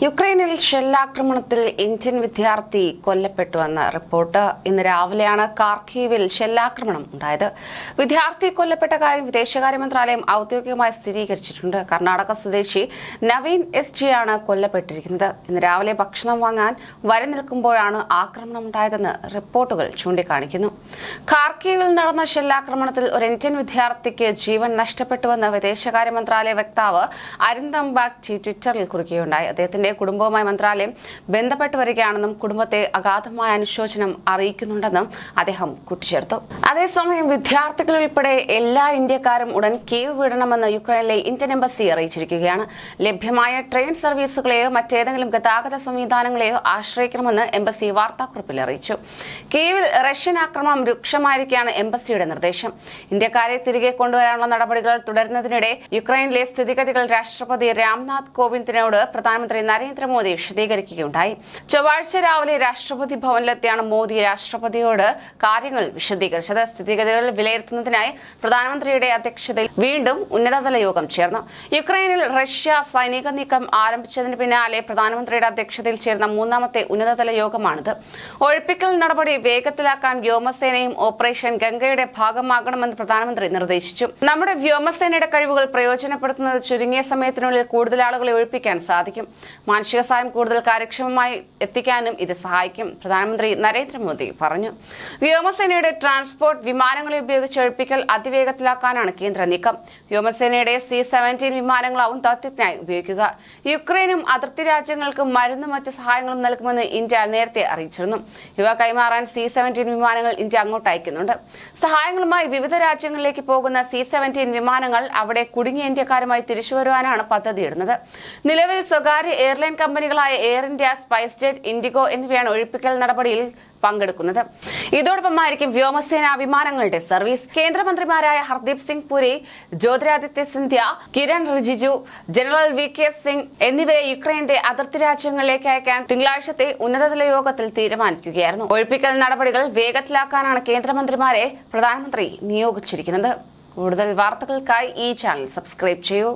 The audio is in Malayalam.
യുക്രൈനിൽ ഷെല്ലാക്രമണത്തിൽ ഇന്ത്യൻ വിദ്യാർത്ഥി കൊല്ലപ്പെട്ടുവെന്ന റിപ്പോർട്ട് ഇന്ന് രാവിലെയാണ് കാർക്കീവിൽ ഷെല്ലാക്രമണം ഉണ്ടായത്. വിദ്യാർത്ഥി കൊല്ലപ്പെട്ട കാര്യം വിദേശകാര്യ മന്ത്രാലയം ഔദ്യോഗികമായി സ്ഥിരീകരിച്ചിട്ടുണ്ട്. കർണാടക സ്വദേശി നവീൻ എസ് ജി ആണ് കൊല്ലപ്പെട്ടിരിക്കുന്നത്. ഇന്ന് രാവിലെ ഭക്ഷണം വാങ്ങാൻ വരി നിൽക്കുമ്പോഴാണ് ആക്രമണം ഉണ്ടായതെന്ന് റിപ്പോർട്ടുകൾ ചൂണ്ടിക്കാണിക്കുന്നു. കാർക്കീവിൽ നടന്ന ഷെല്ലാക്രമണത്തിൽ ഒരു ഇന്ത്യൻ വിദ്യാർത്ഥിക്ക് ജീവൻ നഷ്ടപ്പെട്ടുവെന്ന് വിദേശകാര്യ മന്ത്രാലയ വക്താവ് അരിന്ദം ബാഗ്ചി ട്വിറ്ററിൽ കുറിക്കുകയുണ്ടായി. അദ്ദേഹത്തിന്റെ കുടുംബവുമായി മന്ത്രാലയം ബന്ധപ്പെട്ട് വരികയാണെന്നും കുടുംബത്തെ അഗാധമായ അനുശോചനം അറിയിക്കുന്നുണ്ടെന്നും അദ്ദേഹം കൂട്ടിച്ചേർത്തു. അതേസമയം വിദ്യാർത്ഥികൾ ഉൾപ്പെടെ എല്ലാ ഇന്ത്യക്കാരും ഉടൻ കീവ് വിടണമെന്ന് യുക്രൈനിലെ ഇന്ത്യൻ എംബസി അറിയിച്ചിരിക്കുകയാണ്. ലഭ്യമായ ട്രെയിൻ സർവീസുകളെയോ മറ്റേതെങ്കിലും ഗതാഗത സംവിധാനങ്ങളെയോ ആശ്രയിക്കണമെന്ന് എംബസി വാർത്താക്കുറിപ്പിൽ അറിയിച്ചു. കീവിൽ റഷ്യൻ ആക്രമണം രൂക്ഷമായിരിക്കുകയാണ് എംബസിയുടെ നിർദ്ദേശം. ഇന്ത്യക്കാരെ തിരികെ കൊണ്ടുവരാനുള്ള നടപടികൾ തുടരുന്നതിനിടെ യുക്രൈനിലെ സ്ഥിതിഗതികൾ രാഷ്ട്രപതി രാംനാഥ് കോവിന്ദിനോട് പ്രധാനമന്ത്രി നരേന്ദ്രമോദി വിശദീകരിക്കുകയുണ്ടായി. ചൊവ്വാഴ്ച രാവിലെ രാഷ്ട്രപതി ഭവനിലെത്തിയാണ് മോദി രാഷ്ട്രപതിയോട് കാര്യങ്ങൾ വിശദീകരിച്ചത്. സ്ഥിതിഗതികൾ വിലയിരുത്തുന്നതിനായി പ്രധാനമന്ത്രിയുടെ അധ്യക്ഷതയിൽ വീണ്ടും ഉന്നതതല യോഗം ചേർന്നു. യുക്രൈനിൽ റഷ്യ സൈനിക നീക്കം ആരംഭിച്ചതിന് പിന്നാലെ പ്രധാനമന്ത്രിയുടെ അധ്യക്ഷതയിൽ ചേർന്ന മൂന്നാമത്തെ ഉന്നതതല യോഗമാണിത്. ഒഴിപ്പിക്കൽ നടപടി വേഗത്തിലാക്കാൻ വ്യോമസേനയും ഓപ്പറേഷൻ ഗംഗയുടെ ഭാഗമാകണമെന്ന് പ്രധാനമന്ത്രി നിർദ്ദേശിച്ചു. നമ്മുടെ വ്യോമസേനയുടെ കഴിവുകൾ പ്രയോജനപ്പെടുത്തുന്നത് ചുരുങ്ങിയ സമയത്തിനുള്ളിൽ കൂടുതൽ ആളുകളെ ഒഴിപ്പിക്കാൻ സാധിക്കും. മാനുഷിക സഹായം കൂടുതൽ കാര്യക്ഷമമായി എത്തിക്കാനും ഇത് സഹായിക്കും. പ്രധാനമന്ത്രി നരേന്ദ്രമോദി പറഞ്ഞു. വ്യോമസേനയുടെ ട്രാൻസ്പോർട്ട് വിമാനങ്ങളെ ഉപയോഗിച്ച് ഒഴിപ്പിക്കൽ അതിവേഗത്തിലാക്കാനാണ് കേന്ദ്ര നീക്കം. വ്യോമസേനയുടെ സി സെവന്റീൻ വിമാനങ്ങളാവും ദൗത്യത്തിനായി ഉപയോഗിക്കുക. യുക്രൈനും അതിർത്തി രാജ്യങ്ങൾക്കും മരുന്നും മറ്റ് സഹായങ്ങളും നൽകുമെന്ന് ഇന്ത്യ നേരത്തെ അറിയിച്ചിരുന്നു. ഇവ കൈമാറാൻ സി സെവന്റീൻ വിമാനങ്ങൾ ഇന്ത്യ അങ്ങോട്ട് അയക്കുന്നുണ്ട്. സഹായങ്ങളുമായി വിവിധ രാജ്യങ്ങളിലേക്ക് പോകുന്ന സി സെവന്റീൻ വിമാനങ്ങൾ അവിടെ കുടുങ്ങിയ ഇന്ത്യക്കാരുമായി തിരിച്ചുവരുവാനാണ് പദ്ധതിയിടുന്നത്. നിലവിൽ സ്വകാര്യ എയർലൈൻ കമ്പനികളായ Air India SpiceJet IndiGo എന്നിവയാണ് ഒഴിപ്പിക്കൽ നടപടിയിൽ പങ്കെടുക്കുന്നത്. ഇതോടൊപ്പം ആയിരിക്കും വ്യോമസേന വിമാനങ്ങളുടെ സർവീസ്. കേന്ദ്രമന്ത്രിമാരായ Hardeep Singh Puri Jyotiraditya Scindia Kiren Rijiju general V K Singh എന്നിവരെ യുക്രൈന്റെ അതിർത്തി രാജ്യങ്ങളിലേക്ക് അയക്കാൻ തിങ്കളാഴ്ചത്തെ ഉന്നതതല യോഗത്തിൽ തീരുമാനിക്കുകയായിരുന്നു. ഒഴിപ്പിക്കൽ നടപടികൾ വേഗത്തിലാക്കാനാണ് കേന്ദ്രമന്ത്രിമാരെ പ്രധാനമന്ത്രി നിയോഗിച്ചിരിക്കുന്നത്. കൂടുതൽ വാർത്തകൾക്കായി ഈ ചാനൽ സബ്സ്ക്രൈബ് ചെയ്യൂ.